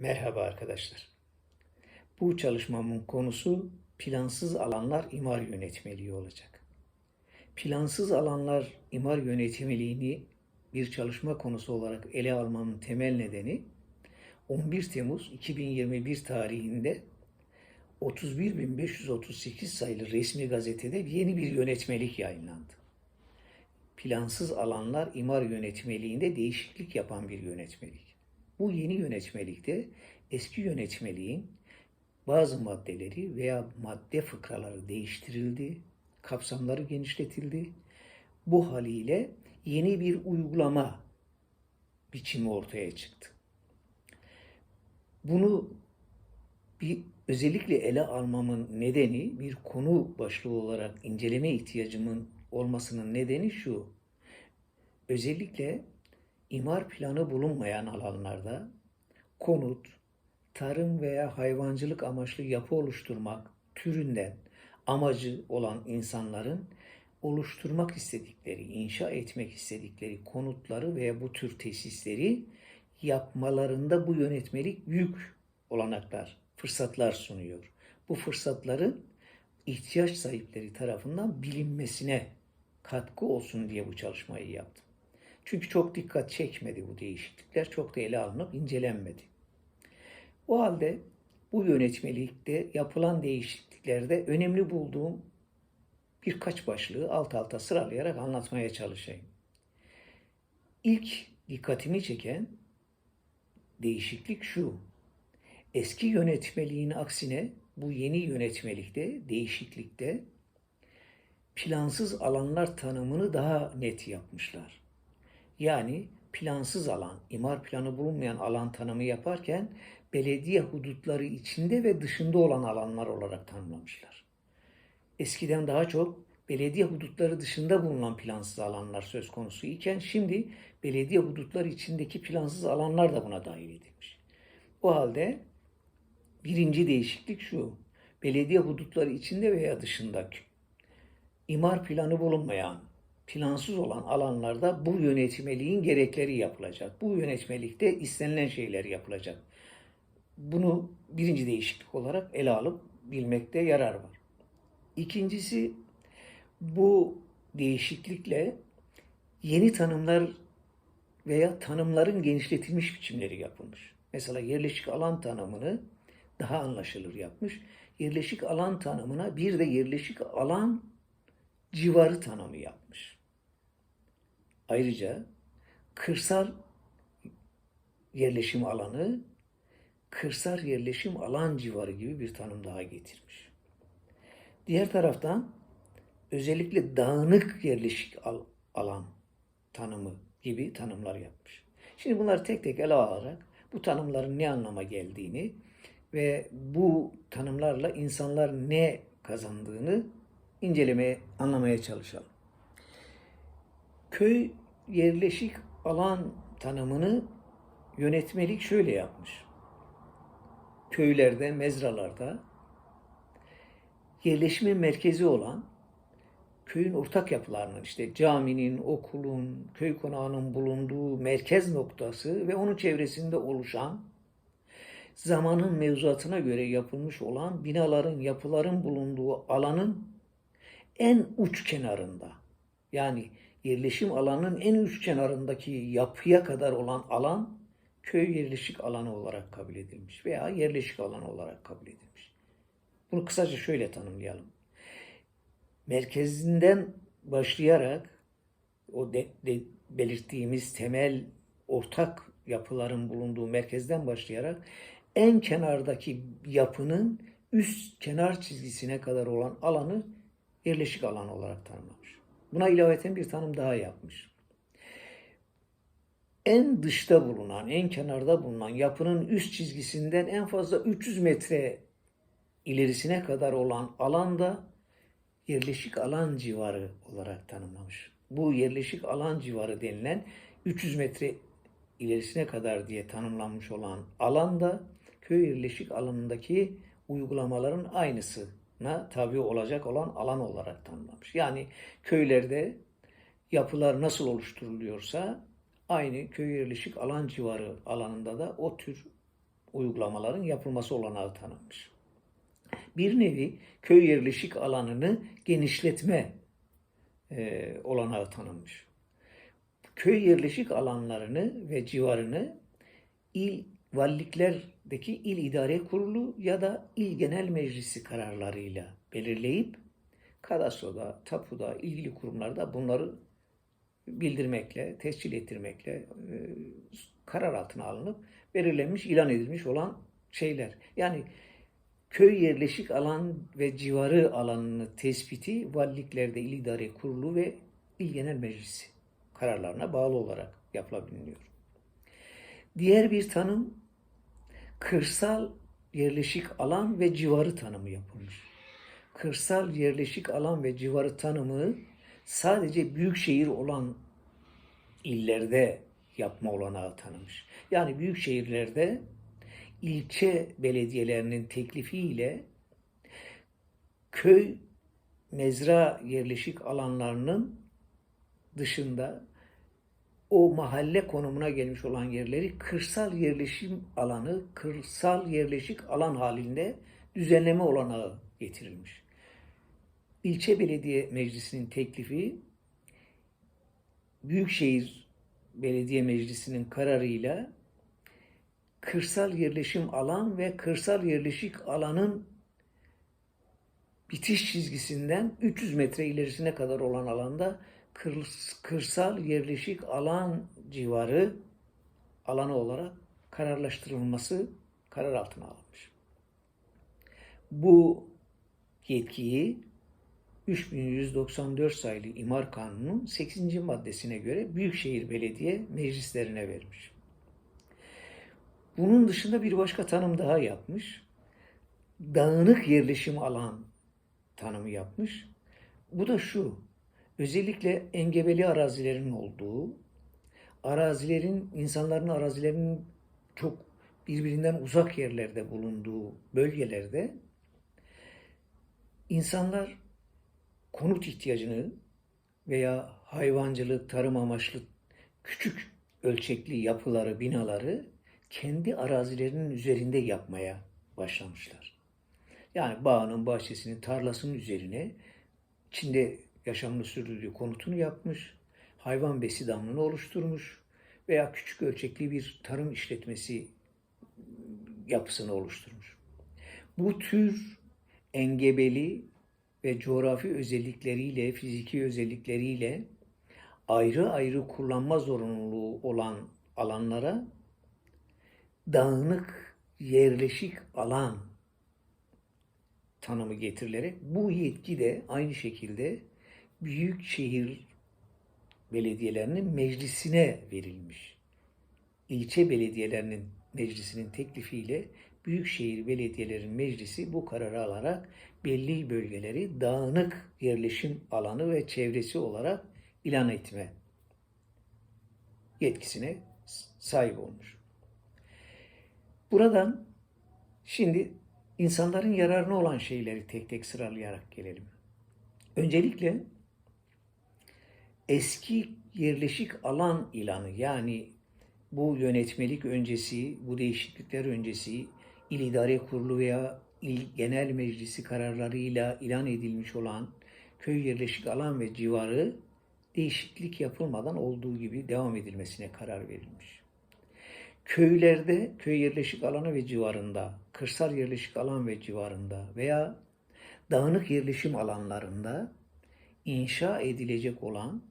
Merhaba arkadaşlar. Bu çalışmamın konusu plansız alanlar imar yönetmeliği olacak. Plansız alanlar imar yönetmeliğini bir çalışma konusu olarak ele almamın temel nedeni 11 Temmuz 2021 tarihinde 31.538 sayılı resmi gazetede yeni bir yönetmelik yayınlandı. Plansız alanlar imar yönetmeliğinde değişiklik yapan bir yönetmelik. Bu yeni yönetmelikte eski yönetmeliğin bazı maddeleri veya madde fıkraları değiştirildi, kapsamları genişletildi. Bu haliyle yeni bir uygulama biçimi ortaya çıktı. Bunu bir özellikle ele almamın nedeni bir konu başlığı olarak inceleme ihtiyacımın olmasının nedeni şu. Özellikle imar planı bulunmayan alanlarda konut, tarım veya hayvancılık amaçlı yapı oluşturmak türünden amacı olan insanların oluşturmak istedikleri, inşa etmek istedikleri konutları veya bu tür tesisleri yapmalarında bu yönetmelik büyük olanaklar, fırsatlar sunuyor. Bu fırsatların ihtiyaç sahipleri tarafından bilinmesine katkı olsun diye bu çalışmayı yaptım. Çünkü çok dikkat çekmedi bu değişiklikler, çok da ele alınıp incelenmedi. O halde bu yönetmelikte yapılan değişikliklerde önemli bulduğum birkaç başlığı alt alta sıralayarak anlatmaya çalışayım. İlk dikkatimi çeken değişiklik şu. Eski yönetmeliğin aksine bu yeni yönetmelikte, değişiklikte plansız alanlar tanımını daha net yapmışlar. Yani plansız alan, imar planı bulunmayan alan tanımı yaparken belediye hudutları içinde ve dışında olan alanlar olarak tanımlamışlar. Eskiden daha çok belediye hudutları dışında bulunan plansız alanlar söz konusu iken şimdi belediye hudutları içindeki plansız alanlar da buna dahil edilmiş. O halde birinci değişiklik şu. Belediye hudutları içinde veya dışında imar planı bulunmayan, plansız olan alanlarda bu yönetmeliğin gerekleri yapılacak. Bu yönetmelikte istenilen şeyler yapılacak. Bunu birinci değişiklik olarak ele alıp bilmekte yarar var. İkincisi bu değişiklikle yeni tanımlar veya tanımların genişletilmiş biçimleri yapılmış. Mesela yerleşik alan tanımını daha anlaşılır yapmış. Yerleşik alan tanımına bir de yerleşik alan civarı tanımı yapmış. Ayrıca kırsal yerleşim alanı, kırsal yerleşim alan civarı gibi bir tanım daha getirmiş. Diğer taraftan özellikle dağınık yerleşik alan tanımı gibi tanımlar yapmış. Şimdi bunları tek tek ele alarak bu tanımların ne anlama geldiğini ve bu tanımlarla insanlar ne kazandığını incelemeye, anlamaya çalışalım. Köy yerleşik alan tanımını yönetmelik şöyle yapmış. Köylerde, mezralarda yerleşme merkezi olan köyün ortak yapılarının işte caminin, okulun, köy konağının bulunduğu merkez noktası ve onun çevresinde oluşan zamanın mevzuatına göre yapılmış olan binaların, yapıların bulunduğu alanın en uç kenarında yani yerleşim alanının en uç kenarındaki yapıya kadar olan alan köy yerleşik alanı olarak kabul edilmiş veya yerleşik alan olarak kabul edilmiş. Bunu kısaca şöyle tanımlayalım. Merkezinden başlayarak o de, de, belirttiğimiz temel ortak yapıların bulunduğu merkezden başlayarak en kenardaki yapının üst kenar çizgisine kadar olan alanı yerleşik alan olarak tanımlamış. Buna ilaveten bir tanım daha yapmış. En dışta bulunan, en kenarda bulunan yapının üst çizgisinden en fazla 300 metre ilerisine kadar olan alanda yerleşik alan civarı olarak tanımlamış. Bu yerleşik alan civarı denilen 300 metre ilerisine kadar diye tanımlanmış olan alanda köy yerleşik alanındaki uygulamaların aynısına tabi olacak olan alan olarak tanımlamış. Yani köylerde yapılar nasıl oluşturuluyorsa aynı köy yerleşik alan civarı alanında da o tür uygulamaların yapılması olanağı tanınmış. Bir nevi köy yerleşik alanını genişletme e, olanağı tanınmış. Köy yerleşik alanlarını ve civarını il valiliklerdeki il idare kurulu ya da il genel meclisi kararlarıyla belirleyip kadastroda, tapuda, ilgili kurumlarda bunları bildirmekle, tescil ettirmekle e, karar altına alınıp belirlenmiş, ilan edilmiş olan şeyler. Yani köy yerleşik alan ve civarı alanını tespiti valiliklerde il idare kurulu ve il genel meclisi kararlarına bağlı olarak yapılabiliyor. Diğer bir tanım kırsal yerleşik alan ve civarı tanımı yapılmış. Kırsal yerleşik alan ve civarı tanımı sadece büyük şehir olan illerde yapma olanağı tanımış. Yani büyük şehirlerde ilçe belediyelerinin teklifiyle köy mezra yerleşik alanlarının dışında o mahalle konumuna gelmiş olan yerleri kırsal yerleşim alanı, kırsal yerleşik alan halinde düzenleme olanağı getirilmiş. İlçe Belediye Meclisi'nin teklifi Büyükşehir Belediye Meclisi'nin kararıyla kırsal yerleşim alan ve kırsal yerleşik alanın bitiş çizgisinden 300 metre ilerisine kadar olan alanda kırsal yerleşik alan civarı alanı olarak kararlaştırılması karar altına alınmış. Bu yetkiyi 3194 sayılı İmar Kanunu'nun 8. maddesine göre Büyükşehir Belediye meclislerine vermiş. Bunun dışında bir başka tanım daha yapmış. Dağınık yerleşim alan tanımı yapmış. Bu da şu, özellikle engebeli arazilerin olduğu, arazilerin, insanların arazilerinin çok birbirinden uzak yerlerde bulunduğu bölgelerde insanlar konut ihtiyacını veya hayvancılık, tarım amaçlı küçük ölçekli yapıları, binaları kendi arazilerinin üzerinde yapmaya başlamışlar. Yani bağının, bahçesinin, tarlasının üzerine içinde yaşamını sürdürdüğü konutunu yapmış, hayvan besi damlını oluşturmuş veya küçük ölçekli bir tarım işletmesi yapısını oluşturmuş. Bu tür engebeli ve coğrafi özellikleriyle, fiziki özellikleriyle ayrı ayrı kullanma zorunluluğu olan alanlara dağınık yerleşik alan tanımı getirilerek bu yetki de aynı şekilde büyük şehir belediyelerinin meclisine verilmiş. İlçe belediyelerinin meclisinin teklifiyle büyükşehir belediyelerinin meclisi bu kararı alarak belli bölgeleri dağınık yerleşim alanı ve çevresi olarak ilan etme yetkisine sahip olmuş. Buradan şimdi insanların yararına olan şeyleri tek tek sıralayarak gelelim. Öncelikle eski yerleşik alan ilanı yani bu yönetmelik öncesi, bu değişiklikler öncesi İl İdare Kurulu veya İl Genel Meclisi kararlarıyla ilan edilmiş olan köy yerleşik alan ve civarı değişiklik yapılmadan olduğu gibi devam edilmesine karar verilmiş. Köylerde, köy yerleşik alanı ve civarında, kırsal yerleşik alan ve civarında veya dağınık yerleşim alanlarında inşa edilecek olan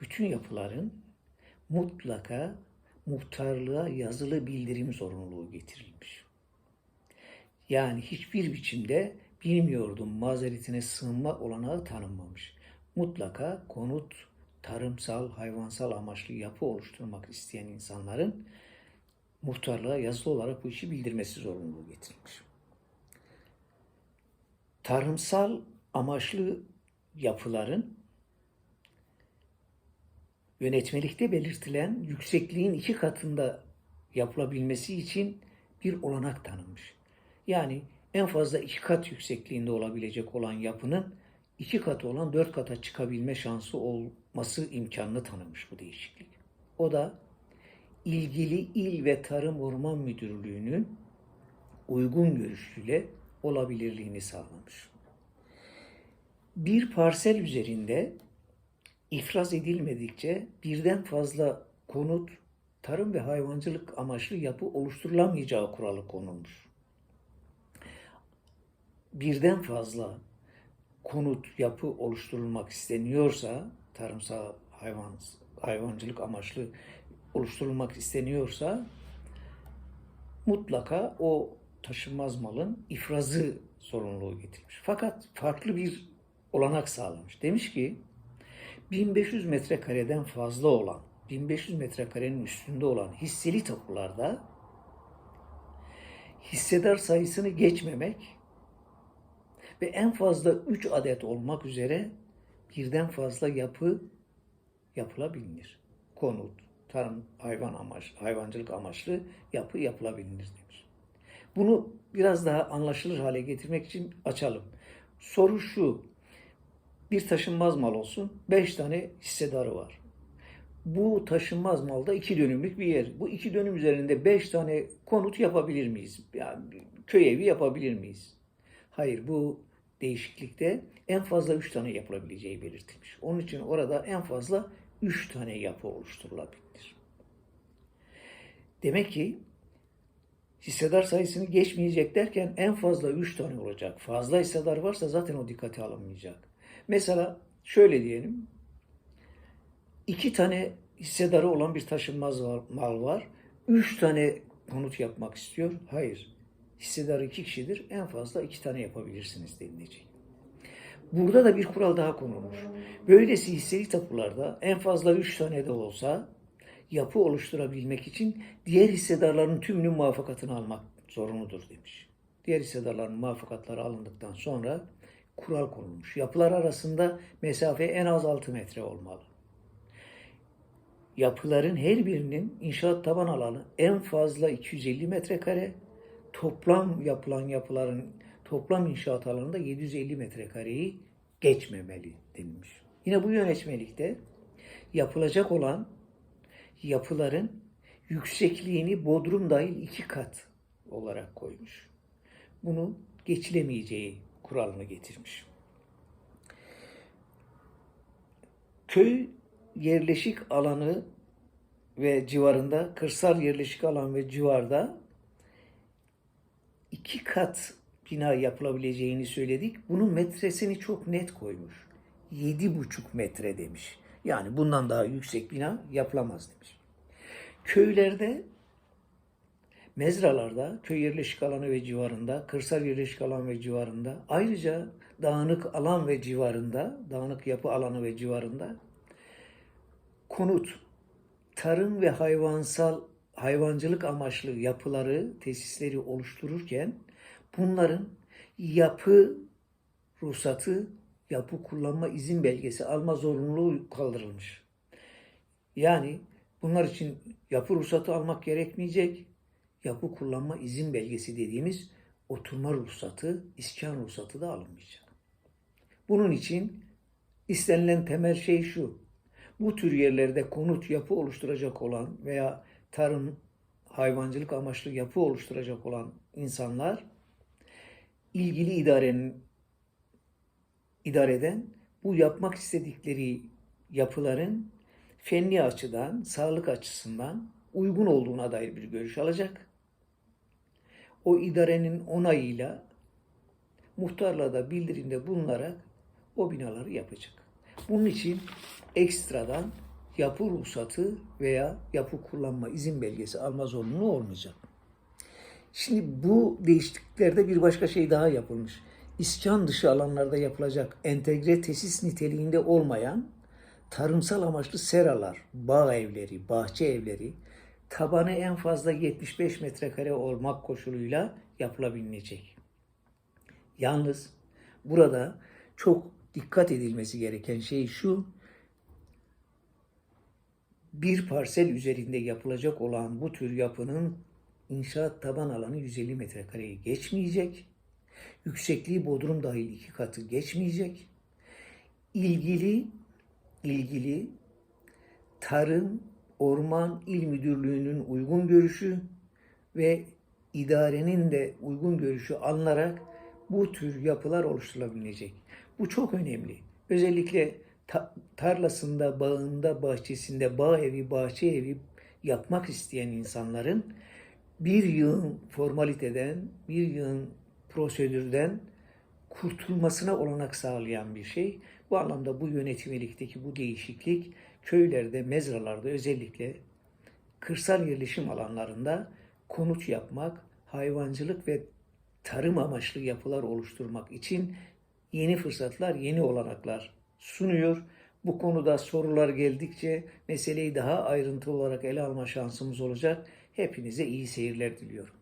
bütün yapıların mutlaka muhtarlığa yazılı bildirim zorunluluğu getirilmiş. Yani hiçbir biçimde bilmiyordum mazeretine sığınma olanağı tanınmamış. Mutlaka konut, tarımsal, hayvansal amaçlı yapı oluşturmak isteyen insanların muhtarlığa yazılı olarak bu işi bildirmesi zorunluluğu getirilmiş. Tarımsal amaçlı yapıların yönetmelikte belirtilen yüksekliğin iki katında yapılabilmesi için bir olanak tanınmış. Yani en fazla iki kat yüksekliğinde olabilecek olan yapının iki katı olan dört kata çıkabilme şansı olması imkanını tanımış bu değişiklik. O da ilgili il ve tarım orman müdürlüğünün uygun görüşüyle olabilirliğini sağlamış. Bir parsel üzerinde ifraz edilmedikçe birden fazla konut, tarım ve hayvancılık amaçlı yapı oluşturulamayacağı kuralı konulmuş. Birden fazla konut, yapı oluşturulmak isteniyorsa, tarımsal hayvan hayvancılık amaçlı oluşturulmak isteniyorsa mutlaka o taşınmaz malın ifrazı sorumluluğu getirmiş. Fakat farklı bir olanak sağlamış. Demiş ki 1500 metrekareden fazla olan, 1500 metrekarenin üstünde olan hisseli tapularda hissedar sayısını geçmemek ve en fazla 3 adet olmak üzere birden fazla yapı yapılabilir. Konut, tarım, hayvan amaç, hayvancılık amaçlı yapı yapılabilir demiş. Bunu biraz daha anlaşılır hale getirmek için açalım. Soru şu. Bir taşınmaz mal olsun. Beş tane hissedarı var. Bu taşınmaz malda iki dönümlük bir yer. Bu iki dönüm üzerinde beş tane konut yapabilir miyiz? Yani köy evi yapabilir miyiz? Hayır bu değişiklikte en fazla üç tane yapılabileceği belirtilmiş. Onun için orada en fazla üç tane yapı oluşturulabilir. Demek ki hissedar sayısını geçmeyecek derken en fazla 3 tane olacak. Fazla hissedar varsa zaten o dikkate alınmayacak. Mesela şöyle diyelim. 2 tane hissedarı olan bir taşınmaz mal var. 3 tane konut yapmak istiyor. Hayır. Hissedarı 2 kişidir. En fazla 2 tane yapabilirsiniz denilecek. Burada da bir kural daha konulmuş. Böylesi hisseli tapularda en fazla 3 tane de olsa yapı oluşturabilmek için diğer hissedarların tümünün muvaffakatını almak zorunludur demiş. Diğer hissedarların muvaffakatları alındıktan sonra kural konulmuş. Yapılar arasında mesafe en az 6 metre olmalı. Yapıların her birinin inşaat taban alanı en fazla 250 metrekare, toplam yapılan yapıların toplam inşaat alanı da 750 metrekareyi geçmemeli denilmiş. Yine bu yönetmelikte yapılacak olan yapıların yüksekliğini bodrum dahil iki kat olarak koymuş. Bunu geçilemeyeceği kuralını getirmiş. Köy yerleşik alanı ve civarında, kırsal yerleşik alan ve civarda iki kat bina yapılabileceğini söyledik. Bunun metresini çok net koymuş. Yedi buçuk metre demiş. Yani bundan daha yüksek bina yapılamaz demiş. Köylerde, mezralarda, köy yerleşik alanı ve civarında, kırsal yerleşik alan ve civarında, ayrıca dağınık alan ve civarında, dağınık yapı alanı ve civarında konut, tarım ve hayvansal hayvancılık amaçlı yapıları, tesisleri oluştururken bunların yapı ruhsatı, yapı kullanma izin belgesi alma zorunluluğu kaldırılmış. Yani bunlar için yapı ruhsatı almak gerekmeyecek. Yapı kullanma izin belgesi dediğimiz oturma ruhsatı, iskan ruhsatı da alınmayacak. Bunun için istenilen temel şey şu. Bu tür yerlerde konut yapı oluşturacak olan veya tarım, hayvancılık amaçlı yapı oluşturacak olan insanlar ilgili idarenin idareden bu yapmak istedikleri yapıların fenli açıdan, sağlık açısından uygun olduğuna dair bir görüş alacak. O idarenin onayıyla muhtarla da bildirimde bulunarak o binaları yapacak. Bunun için ekstradan yapı ruhsatı veya yapı kullanma izin belgesi alma zorunluluğu olmayacak. Şimdi bu değişikliklerde bir başka şey daha yapılmış. İskan dışı alanlarda yapılacak entegre tesis niteliğinde olmayan tarımsal amaçlı seralar, bağ evleri, bahçe evleri tabanı en fazla 75 metrekare olmak koşuluyla yapılabilecek. Yalnız burada çok dikkat edilmesi gereken şey şu, bir parsel üzerinde yapılacak olan bu tür yapının inşaat taban alanı 150 metrekareyi geçmeyecek. Yüksekliği bodrum dahil iki katı geçmeyecek. İlgili ilgili Tarım Orman İl Müdürlüğü'nün uygun görüşü ve idarenin de uygun görüşü alınarak bu tür yapılar oluşturulabilecek. Bu çok önemli. Özellikle ta- tarlasında, bağında, bahçesinde bağ evi, bahçe evi yapmak isteyen insanların bir yığın formaliteden, bir yığın prosedürden kurtulmasına olanak sağlayan bir şey. Bu anlamda bu yönetmelikteki bu değişiklik köylerde, mezralarda özellikle kırsal yerleşim alanlarında konut yapmak, hayvancılık ve tarım amaçlı yapılar oluşturmak için yeni fırsatlar, yeni olanaklar sunuyor. Bu konuda sorular geldikçe meseleyi daha ayrıntılı olarak ele alma şansımız olacak. Hepinize iyi seyirler diliyorum.